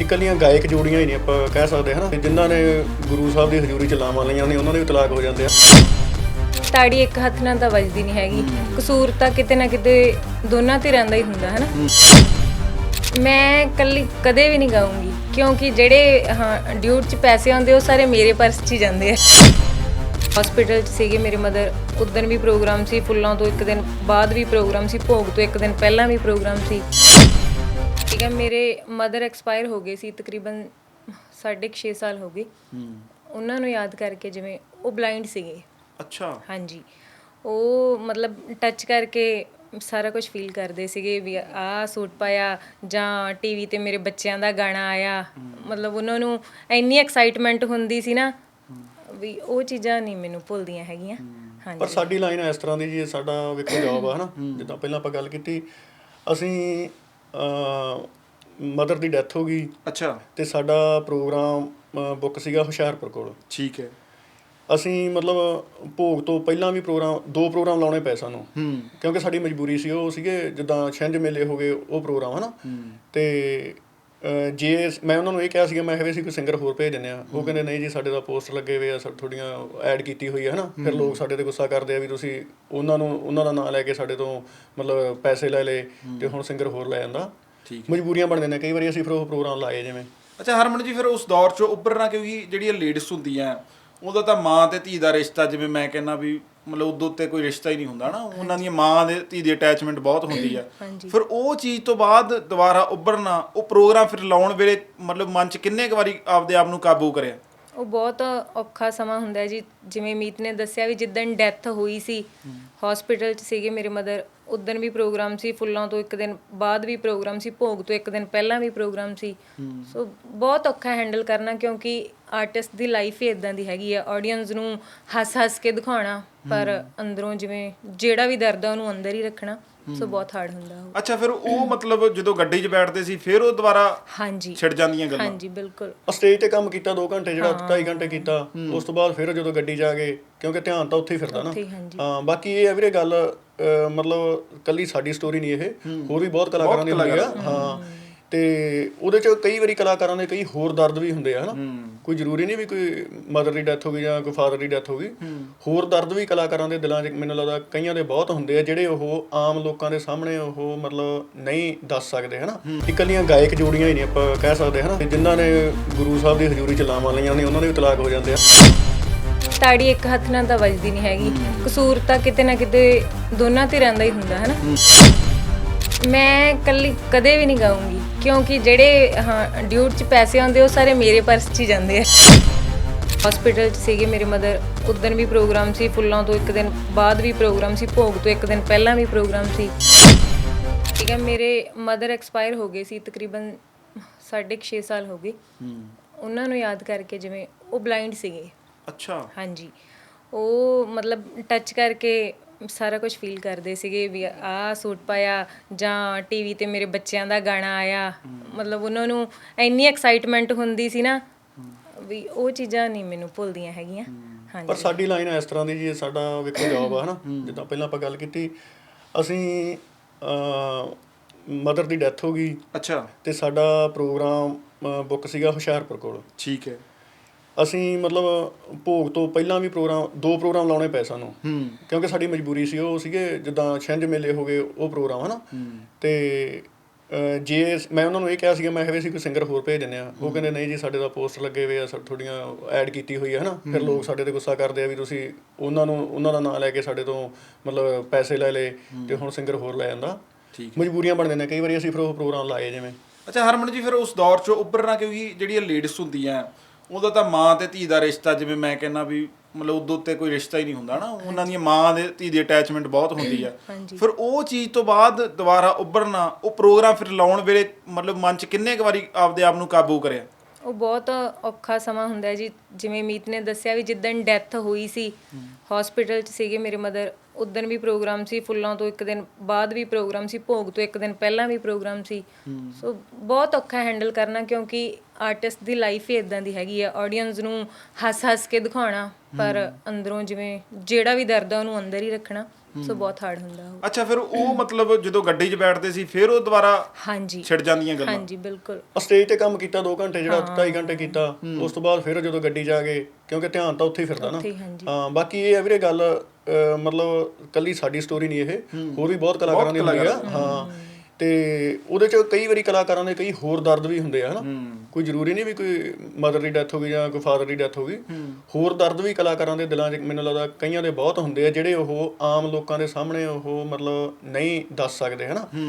ਇਕੱਲੀਆਂ ਗਾਇਕ ਜੋੜੀਆਂ ਹੀ ਨਹੀਂ ਆਪਾਂ ਕਹਿ ਸਕਦੇ, ਹਨਾ? ਜਿਨ੍ਹਾਂ ਨੇ ਗੁਰੂ ਸਾਹਿਬ ਦੀ ਹਜ਼ੂਰੀ ਚ ਲਾਵਾਂ ਲਈਆਂ ਨੇ, ਉਹਨਾਂ ਦੇ ਵੀ ਤਲਾਕ ਹੋ ਜਾਂਦੇ ਆ। ਤਾੜੀ ਇੱਕ ਹੱਥ ਨਾਲ ਤਾਂ ਵੱਜਦੀ ਨਹੀਂ ਹੈਗੀ। ਕਸੂਰ ਤਾਂ ਕਿਤੇ ਨਾ ਕਿਤੇ ਦੋਨਾਂ ਧਿਰਾਂ ਦਾ ਹੀ ਹੁੰਦਾ ਹੈ ਮੈਂ ਕੱਲੀ ਕਦੇ ਵੀ ਨਹੀਂ ਗਾਉਂਗੀ, ਕਿਉਂਕਿ ਜਿਹੜੇ, ਹਾਂ ਡਿਊਟ 'ਚ ਪੈਸੇ ਆਉਂਦੇ, ਉਹ ਸਾਰੇ ਮੇਰੇ ਪਰਸ 'ਚ ਹੀ ਜਾਂਦੇ ਆ। ਹਸਪੀਟਲ 'ਚ ਸੀਗੇ ਮੇਰੇ ਮਦਰ ਉਦੋਂ ਵੀ ਪ੍ਰੋਗਰਾਮ ਸੀ, ਫੁੱਲਾਂ ਤੋਂ ਇੱਕ ਦਿਨ ਬਾਅਦ ਵੀ ਪ੍ਰੋਗਰਾਮ ਸੀ, ਭੋਗ ਤੋਂ ਇੱਕ ਦਿਨ ਪਹਿਲਾਂ ਵੀ ਪ੍ਰੋਗਰਾਮ ਸੀ। ਠੀਕ ਹੈ ਮੇਰੇ ਮਦਰ ਐਕਸਪਾਇਰ ਹੋ ਗਏ ਸੀ ਤਕਰੀਬਨ 6.5 ਸਾਲ ਹੋ ਗਏ। ਉਹਨਾਂ ਨੂੰ ਯਾਦ ਕਰਕੇ ਜਿਵੇਂ ਉਹ ਬਲਾਈਂਡ ਸੀਗੇ। ਅੱਛਾ। ਹਾਂਜੀ। ਉਹ ਮਤਲਬ ਟੱਚ ਕਰਕੇ ਸਾਰਾ ਕੁਝ ਫੀਲ ਕਰਦੇ ਸੀਗੇ ਵੀ ਆਹ ਸੂਟ ਪਾਇਆ ਜਾਂ ਟੀਵੀ ਤੇ ਮੇਰੇ ਬੱਚਿਆਂ ਦਾ ਗਾਣਾ ਆਇਆ। ਮਤਲਬ ਉਹਨਾਂ ਨੂੰ ਇੰਨੀ ਐਕਸਾਈਟਮੈਂਟ ਹੁੰਦੀ ਸੀ ਨਾ ਵੀ ਉਹ ਚੀਜ਼ਾਂ ਨਹੀਂ ਮੈਨੂੰ ਭੁੱਲਦੀਆਂ ਹੈਗੀਆਂ। ਪਰ ਹਾਂਜੀ। ਸਾਡੀ ਲਾਈਨ ਇਸ ਤਰ੍ਹਾਂ ਦੀ ਜੀ ਸਾਡਾ ਵੇਖੋ ਜੌਬ ਆ ਹਨਾ। ਜਿੱਦਾਂ ਪਹਿਲਾਂ ਆਪਾਂ ਗੱਲ ਕੀਤੀ ਅਸੀਂ ਮਦਰ ਦੀ ਡੈਥ ਹੋ ਗਈ। ਅੱਛਾ। ਤੇ ਸਾਡਾ ਪ੍ਰੋਗਰਾਮ ਬੁੱਕ ਸੀਗਾ ਹੁਸ਼ਿਆਰਪੁਰ ਕੋਲ। ਠੀਕ ਹੈ। ਅਸੀਂ ਮਤਲਬ ਭੋਗ ਤੋਂ ਪਹਿਲਾਂ ਵੀ ਪ੍ਰੋਗਰਾਮ ਦੋ ਪ੍ਰੋਗਰਾਮ ਲਾਉਣੇ ਪਏ ਸਾਨੂੰ। ਹੂੰ। ਕਿਉਂਕਿ ਸਾਡੀ ਮਜਬੂਰੀ ਸੀ ਉਹ ਸੀਗੇ ਜਿੱਦਾਂ ਛਿੰਝ ਮੇਲੇ ਹੋ ਗਏ ਉਹ ਪ੍ਰੋਗਰਾਮ ਹਨਾ? ਤੇ ਜੇ ਮੈਂ ਉਹਨਾਂ ਨੂੰ ਇਹ ਕਿਹਾ ਸੀਗਾ ਮੈਂ ਕਿਹਾ ਅਸੀਂ ਕੋਈ ਸਿੰਗਰ ਹੋਰ ਭੇਜ ਦਿੰਦੇ ਆ ਉਹ ਕਹਿੰਦੇ ਨਹੀਂ ਜੀ ਸਾਡੇ ਦਾ ਪੋਸਟਰ ਲੱਗੇ ਹੋਏ ਆ ਸਾ ਥੋੜੀਆਂ ਐਡ ਕੀਤੀ ਹੋਈ ਹੈ ਹਨਾ? ਫਿਰ ਲੋਕ ਸਾਡੇ ਤੇ ਗੁੱਸਾ ਕਰਦੇ ਆ ਵੀ ਤੁਸੀਂ ਉਹਨਾਂ ਨੂੰ ਉਹਨਾਂ ਦਾ ਨਾਂ ਲੈ ਕੇ ਸਾਡੇ ਤੋਂ ਮਤਲਬ ਪੈਸੇ ਲੈ ਲਏ ਤੇ ਹੁਣ ਸਿੰਗਰ ਹੋਰ ਲੈ ਜਾਂਦਾ। ਠੀਕ ਮਜਬੂਰੀਆਂ ਬਣ ਜਾਂਦੀਆਂ ਕਈ ਵਾਰੀ ਅਸੀਂ ਫਿਰ ਉਹ ਪ੍ਰੋਗਰਾਮ ਲਾਏ ਜਿਵੇਂ। ਅੱਛਾ ਹਰਮਨ ਜੀ ਫਿਰ ਉਸ ਦੌਰ ਚੋਂ ਉੱਭਰਨਾ ਕਿਉਂਕਿ ਜਿਹੜੀਆਂ ਲੇਡੀਜ਼ ਹੁੰਦੀਆਂ ਉਹਦਾ ਤਾਂ ਮਾਂ ਤੇ ਧੀ ਦਾ ਰਿਸ਼ਤਾ ਜਿਵੇਂ ਮੈਂ ਕਹਿੰਦਾ ਵੀ ਮਤਲਬ ਉਦੋਂ ਉੱਤੇ ਕੋਈ ਰਿਸ਼ਤਾ ਹੀ ਨਹੀਂ ਹੁੰਦਾ ਨਾ ਉਹਨਾਂ ਦੀਆਂ ਮਾਂ ਦੇ ਧੀ ਦੀ ਅਟੈਚਮੈਂਟ ਬਹੁਤ ਹੁੰਦੀ ਆ। ਫਿਰ ਉਹ ਚੀਜ਼ ਤੋਂ ਬਾਅਦ ਦੁਬਾਰਾ ਉੱਭਰਨਾ ਉਹ ਪ੍ਰੋਗਰਾਮ ਫਿਰ ਲਾਉਣ ਵੇਲੇ ਮਤਲਬ ਮਨ ਚ ਕਿੰਨੇ ਕੁ ਵਾਰੀ ਆਪਦੇ ਆਪ ਨੂੰ ਕਾਬੂ ਕਰਿਆ ਉਹ ਬਹੁਤ ਔਖਾ ਸਮਾਂ ਹੁੰਦਾ ਹੈ ਜੀ। ਜਿਵੇਂ ਮੀਤ ਨੇ ਦੱਸਿਆ ਵੀ ਜਿੱਦਣ ਡੈਥ ਹੋਈ ਸੀ ਹਸਪੀਟਲ 'ਚ ਸੀਗੇ ਮੇਰੇ ਮਦਰ ਉਦੋਂ ਵੀ ਪ੍ਰੋਗਰਾਮ ਸੀ ਫੁੱਲਾਂ ਤੋਂ ਇੱਕ ਦਿਨ ਬਾਅਦ ਵੀ ਪ੍ਰੋਗਰਾਮ ਸੀ ਭੋਗ ਤੋਂ ਇੱਕ ਦਿਨ ਪਹਿਲਾਂ ਵੀ ਪ੍ਰੋਗਰਾਮ ਸੀ। ਸੋ ਬਹੁਤ ਔਖਾ ਹੈਂਡਲ ਕਰਨਾ ਕਿਉਂਕਿ ਆਰਟਿਸਟ ਦੀ ਲਾਈਫ ਹੀ ਇਦਾਂ ਦੀ ਹੈਗੀ ਆ ਆਡੀਅנס ਨੂੰ ਹੱਸ-ਹੱਸ ਕੇ ਦਿਖਾਉਣਾ ਪਰ ਅੰਦਰੋਂ ਜਿਵੇਂ ਜਿਹੜਾ ਵੀ ਦਰਦ ਆ ਉਹਨੂੰ ਅੰਦਰ ਹੀ ਰੱਖਣਾ। ਸੋ ਬਹੁਤ ਹਾਰਡ ਹੁੰਦਾ ਉਹ। ਅੱਛਾ ਫਿਰ ਉਹ ਮਤਲਬ ਜਦੋਂ ਗੱਡੀ 'ਚ ਬੈਠਦੇ ਸੀ ਫਿਰ ਉਹ ਦੁਬਾਰਾ ਹਾਂਜੀ। ਛਿੜ ਜਾਂਦੀਆਂ ਗੱਲਾਂ? ਹਾਂਜੀ ਬਿਲਕੁਲ। ਸਟੇਜ ਤੇ ਕੰਮ ਕੀਤਾ 2 ਘੰਟੇ ਜਿਹੜਾ 2.5 ਘੰਟੇ ਕੀਤਾ ਉਸ ਤੋਂ ਬਾਅਦ ਫਿਰ ਜਦੋਂ ਗੱਡੀ 'ਚ ਆ ਗਏ ਕਿਉਂਕਿ ਧਿਆਨ ਤਾਂ ਉੱਥੇ ਹੀ ਫਿਰਦਾ ਨਾ। ਉੱਥੇ ਹੀ, ਹਾਂਜੀ। ਹਾਂ ਬਾਕੀ ਇਹ ਆ ਵੀਰੇ ਗੱਲ ਅਹ, ਮਤਲਬ ਕੱਲੀ ਸਾਡੀ ਸਟੋਰੀ ਨਹੀਂ ਇਹ। ਹੋਰ ਵੀ ਬਹੁਤ ਕਲਾਕਾਰਾਂ ਦੀ ਹੁੰਦੀ ਆ। ਹਾਂ। ਤੇ ਉਹਦੇ ਚ ਕਈ ਵਾਰੀ ਕਲਾਕਾਰਾਂ ਦੇ ਕਈ ਹੋਰ ਦਰਦ ਵੀ ਹੁੰਦੇ ਆ ਹਨਾ? ਕੋਈ ਜ਼ਰੂਰੀ ਨਹੀਂ ਵੀ ਕੋਈ ਮਦਰ ਦੀ ਡੈਥ ਹੋ ਗਈ ਜਾਂ ਕੋਈ ਫਾਦਰ ਦੀ ਡੈਥ ਹੋ ਗਈ। ਹੋਰ ਦਰਦ ਵੀ ਕਲਾਕਾਰਾਂ ਦੇ ਦਿਲਾਂ 'ਚ ਮੈਨੂੰ ਲੱਗਦਾ ਕਈਆਂ ਦੇ ਬਹੁਤ ਹੁੰਦੇ ਆ ਜਿਹੜੇ ਉਹ ਆਮ ਲੋਕਾਂ ਦੇ ਸਾਹਮਣੇ ਉਹ ਮਤਲਬ ਨਹੀਂ ਦੱਸ ਸਕਦੇ ਹਨਾ? ਇਕੱਲੀਆਂ ਗਾਇਕ ਜੋੜੀਆਂ ਹੀ ਨਹੀਂ ਆਪਾਂ ਕਹਿ ਸਕਦੇ ਹਨਾ? ਤੇ ਜਿਨ੍ਹਾਂ ਨੇ ਗੁਰੂ ਸਾਹਿਬ ਦੀ ਹਜ਼ੂਰੀ ਚ ਲਾਵਾਂ ਲਈਆਂ ਨੇ ਉਹਨਾਂ ਦੇ ਵੀ ਤਲਾਕ ਹੋ ਜਾਂਦੇ ਆ। ਤਾੜੀ ਇੱਕ ਹੱਥ ਨਾਲ ਤਾਂ ਵੱਜਦੀ ਨਹੀਂ ਹੈਗੀ। ਕਸੂਰ ਤਾਂ ਕਿਤੇ ਨਾ ਕਿਤੇ ਦੋਨਾਂ ਧਿਰਾਂ ਦਾ ਹੀ ਹੁੰਦਾ ਹੈ। ਨਾ ਮੈਂ ਕੱਲੀ ਕਦੇ ਵੀ ਨਹੀਂ ਗਾਉਂਗੀ ਕਿਉਂਕਿ ਜਿਹੜੇ ਹਾਂ ਡਿਊਟ 'ਚ ਪੈਸੇ ਆਉਂਦੇ ਉਹ ਸਾਰੇ ਮੇਰੇ ਪਰਸ 'ਚ ਹੀ ਜਾਂਦੇ ਆ। ਹਸਪੀਟਲ 'ਚ ਸੀਗੇ ਮੇਰੇ ਮਦਰ ਉਦੋਂ ਵੀ ਪ੍ਰੋਗਰਾਮ ਸੀ ਫੁੱਲਾਂ ਤੋਂ ਇੱਕ ਦਿਨ ਬਾਅਦ ਵੀ ਪ੍ਰੋਗਰਾਮ ਸੀ ਭੋਗ ਤੋਂ ਇੱਕ ਦਿਨ ਪਹਿਲਾਂ ਵੀ ਪ੍ਰੋਗਰਾਮ ਸੀ। ਠੀਕ ਹੈ ਮੇਰੇ ਮਦਰ ਐਕਸਪਾਇਰ ਹੋ ਗਏ ਸੀ ਤਕਰੀਬਨ 6.5 ਸਾਲ ਹੋ ਗਏ। ਉਹਨਾਂ ਨੂੰ ਯਾਦ ਕਰਕੇ ਜਿਵੇਂ ਉਹ ਬਲਾਈਂਡ ਸੀਗੇ। ਅੱਛਾ। ਹਾਂਜੀ। ਉਹ ਮਤਲਬ ਟੱਚ ਕਰਕੇ ਸਾਰਾ ਕੁਝ ਫੀਲ ਕਰਦੇ ਸੀਗੇ ਵੀ ਆਹ ਸੂਟ ਪਾਇਆ ਜਾਂ ਟੀਵੀ ਤੇ ਮੇਰੇ ਬੱਚਿਆਂ ਦਾ ਗਾਣਾ ਆਇਆ। ਮਤਲਬ ਉਹਨਾਂ ਨੂੰ ਇੰਨੀ ਐਕਸਾਈਟਮੈਂਟ ਹੁੰਦੀ ਸੀ ਨਾ ਵੀ ਉਹ ਚੀਜ਼ਾਂ ਨਹੀਂ ਮੈਨੂੰ ਭੁੱਲਦੀਆਂ ਹੈਗੀਆਂ। ਪਰ ਹਾਂਜੀ। ਸਾਡੀ ਲਾਈਨ ਇਸ ਤਰ੍ਹਾਂ ਦੀ ਜੀ ਸਾਡਾ ਵੇਖੋ ਜੌਬ ਆ ਹਨਾ। ਜਿੱਦਾਂ ਪਹਿਲਾਂ ਆਪਾਂ ਗੱਲ ਕੀਤੀ ਅਸੀਂ ਮਦਰ ਦੀ ਡੈਥ ਹੋ ਗਈ। ਅੱਛਾ। ਤੇ ਸਾਡਾ ਪ੍ਰੋਗਰਾਮ ਬੁੱਕ ਸੀਗਾ ਹੁਸ਼ਿਆਰਪੁਰ ਕੋਲ। ਠੀਕ ਹੈ। ਅਸੀਂ ਮਤਲਬ ਭੋਗ ਤੋਂ ਪਹਿਲਾਂ ਵੀ ਪ੍ਰੋਗਰਾਮ ਦੋ ਪ੍ਰੋਗਰਾਮ ਲਾਉਣੇ ਪਏ ਸਾਨੂੰ। ਕਿਉਂਕਿ ਸਾਡੀ ਮਜਬੂਰੀ ਸੀ ਉਹ ਸੀਗੇ ਜਿੱਦਾਂ ਛਿੰਝ ਮੇਲੇ ਹੋ ਗਏ ਉਹ ਪ੍ਰੋਗਰਾਮ ਹਨਾ? ਤੇ ਜੇ ਮੈਂ ਉਹਨਾਂ ਨੂੰ ਇਹ ਕਿਹਾ ਸੀਗਾ ਮੈਂ ਕਿਹਾ ਅਸੀਂ ਕੋਈ ਸਿੰਗਰ ਹੋਰ ਭੇਜ ਦਿੰਦੇ ਆ ਉਹ ਕਹਿੰਦੇ ਨਹੀਂ ਜੀ ਸਾਡੇ ਦਾ ਪੋਸਟਰ ਲੱਗੇ ਹੋਏ ਆ ਸਾ ਥੋੜੀਆਂ ਐਡ ਕੀਤੀ ਹੋਈ ਹੈ ਹਨਾ? ਫਿਰ ਲੋਕ ਸਾਡੇ ਤੇ ਗੁੱਸਾ ਕਰਦੇ ਆ ਵੀ ਤੁਸੀਂ ਉਹਨਾਂ ਨੂੰ ਉਹਨਾਂ ਦਾ ਨਾਂ ਲੈ ਕੇ ਸਾਡੇ ਤੋਂ ਮਤਲਬ ਪੈਸੇ ਲੈ ਲਏ ਤੇ ਹੁਣ ਸਿੰਗਰ ਹੋਰ ਲੈ ਜਾਂਦਾ। ਮਜਬੂਰੀਆਂ ਬਣ ਜਾਂਦੀਆਂ ਕਈ ਵਾਰੀ ਅਸੀਂ ਫਿਰ ਉਹ ਪ੍ਰੋਗਰਾਮ ਲਾਏ ਜਿਵੇਂ। ਅੱਛਾ ਹਰਮਨ ਜੀ ਫਿਰ ਉਸ ਦੌਰ ਚੋਂ ਉੱਭਰਨਾ ਕਿਉਂਕਿ ਜਿਹੜੀਆਂ ਲੇਡੀਜ਼ ਹੁੰਦੀਆਂ ਉਹਦਾ ਤਾਂ ਮਾਂ ਤੇ ਧੀ ਦਾ ਰਿਸ਼ਤਾ ਜਿਵੇਂ ਮੈਂ ਕਹਿੰਦਾ ਵੀ ਮਤਲਬ ਉਦੋਂ ਉੱਤੇ ਕੋਈ ਰਿਸ਼ਤਾ ਹੀ ਨਹੀਂ ਹੁੰਦਾ ਨਾ ਉਹਨਾਂ ਦੀਆਂ ਮਾਂ ਦੇ ਧੀ ਦੀ ਅਟੈਚਮੈਂਟ ਬਹੁਤ ਹੁੰਦੀ ਆ। ਫਿਰ ਉਹ ਚੀਜ਼ ਤੋਂ ਬਾਅਦ ਦੁਬਾਰਾ ਉੱਭਰਨਾ ਉਹ ਪ੍ਰੋਗਰਾਮ ਫਿਰ ਲਾਉਣ ਵੇਲੇ ਮਤਲਬ ਮਨ ਚ ਕਿੰਨੇ ਕੁ ਵਾਰੀ ਆਪਦੇ ਆਪ ਨੂੰ ਕਾਬੂ ਕਰਿਆ ਉਹ ਬਹੁਤ ਔਖਾ ਸਮਾਂ ਹੁੰਦਾ ਜੀ। ਜਿਵੇਂ ਮੀਤ ਨੇ ਦੱਸਿਆ ਵੀ ਜਿੱਦਣ ਡੈਥ ਹੋਈ ਸੀ ਹਸਪੀਟਲ 'ਚ ਸੀਗੇ ਮੇਰੇ ਮਦਰ ਉਦੋਂ ਵੀ ਪ੍ਰੋਗਰਾਮ ਸੀ ਫੁੱਲਾਂ ਤੋਂ ਇੱਕ ਦਿਨ ਬਾਅਦ ਵੀ ਪ੍ਰੋਗਰਾਮ ਸੀ ਭੋਗ ਤੋਂ ਇੱਕ ਦਿਨ ਪਹਿਲਾਂ ਵੀ ਪ੍ਰੋਗਰਾਮ ਸੀ। ਸੋ ਬਹੁਤ ਔਖਾ ਹੈਂਡਲ ਕਰਨਾ ਕਿਉਂਕਿ ਆਰਟਿਸਟ ਦੀ ਲਾਈਫ ਹੀ ਇਦਾਂ ਦੀ ਹੈਗੀ ਆ। ਆਡੀਅנס ਨੂੰ ਹੱਸ-ਹੱਸ ਕੇ ਦਿਖਾਉਣਾ ਪਰ ਅੰਦਰੋਂ ਜਿਵੇਂ ਜਿਹੜਾ ਵੀ ਦਰਦ ਆ ਉਹਨੂੰ ਅੰਦਰ ਹੀ ਰੱਖਣਾ। ਸੋ ਬਹੁਤ ਹਾਰਡ ਹੁੰਦਾ ਉਹ। ਅੱਛਾ ਫਿਰ ਉਹ ਮਤਲਬ ਜਦੋਂ ਗੱਡੀ 'ਚ ਬੈਠਦੇ ਸੀ ਫਿਰ ਉਹ ਦੁਬਾਰਾ ਹਾਂਜੀ। ਛਿੜ ਜਾਂਦੀਆਂ ਗੱਲਾਂ? ਹਾਂਜੀ ਬਿਲਕੁਲ। ਸਟੇਜ ਤੇ ਕੰਮ ਕੀਤਾ 2 ਘੰਟੇ ਜਿਹੜਾ 2.5 ਘੰਟੇ ਕੀਤਾ ਉਸ ਤੋਂ ਬਾਅਦ ਫਿਰ ਜਦੋਂ ਗੱਡੀ 'ਚ ਆ ਗਏ ਕਿਉਂਕਿ ਧਿਆਨ ਤਾਂ ਉੱਥੇ ਹੀ ਫਿਰਦਾ ਨਾ। ਉੱਥੇ ਹੀ, ਹਾਂਜੀ। ਹਾਂ ਬਾਕੀ ਇਹ ਹੈ ਵੀਰੇ ਗੱਲ ਅਹ, ਮਤਲਬ ਕੱਲੀ ਸਾਡੀ ਸਟੋਰੀ ਨਹੀਂ ਇਹ। ਹੋਰ ਵੀ ਬਹੁਤ ਕਲਾਕਾਰਾਂ ਦੀ ਹੁੰਦੀ ਆ ਹਾਂ। ਤੇ ਉਹਦੇ ਚ ਕਈ ਵਾਰੀ ਕਲਾਕਾਰਾਂ ਦੇ ਕਈ ਹੋਰ ਦਰਦ ਵੀ ਹੁੰਦੇ ਆ ਹਨਾ? ਕੋਈ ਜ਼ਰੂਰੀ ਨਹੀਂ ਵੀ ਕੋਈ ਮਦਰ ਦੀ ਡੈਥ ਹੋ ਗਈ ਜਾਂ ਕੋਈ ਫਾਦਰ ਦੀ ਡੈਥ ਹੋ ਗਈ। ਹੋਰ ਦਰਦ ਵੀ ਕਲਾਕਾਰਾਂ ਦੇ ਦਿਲਾਂ 'ਚ ਮੈਨੂੰ ਲੱਗਦਾ ਕਈਆਂ ਦੇ ਬਹੁਤ ਹੁੰਦੇ ਆ ਜਿਹੜੇ ਉਹ ਆਮ ਲੋਕਾਂ ਦੇ ਸਾਹਮਣੇ ਉਹ ਮਤਲਬ ਨਹੀਂ ਦੱਸ ਸਕਦੇ ਹਨਾ?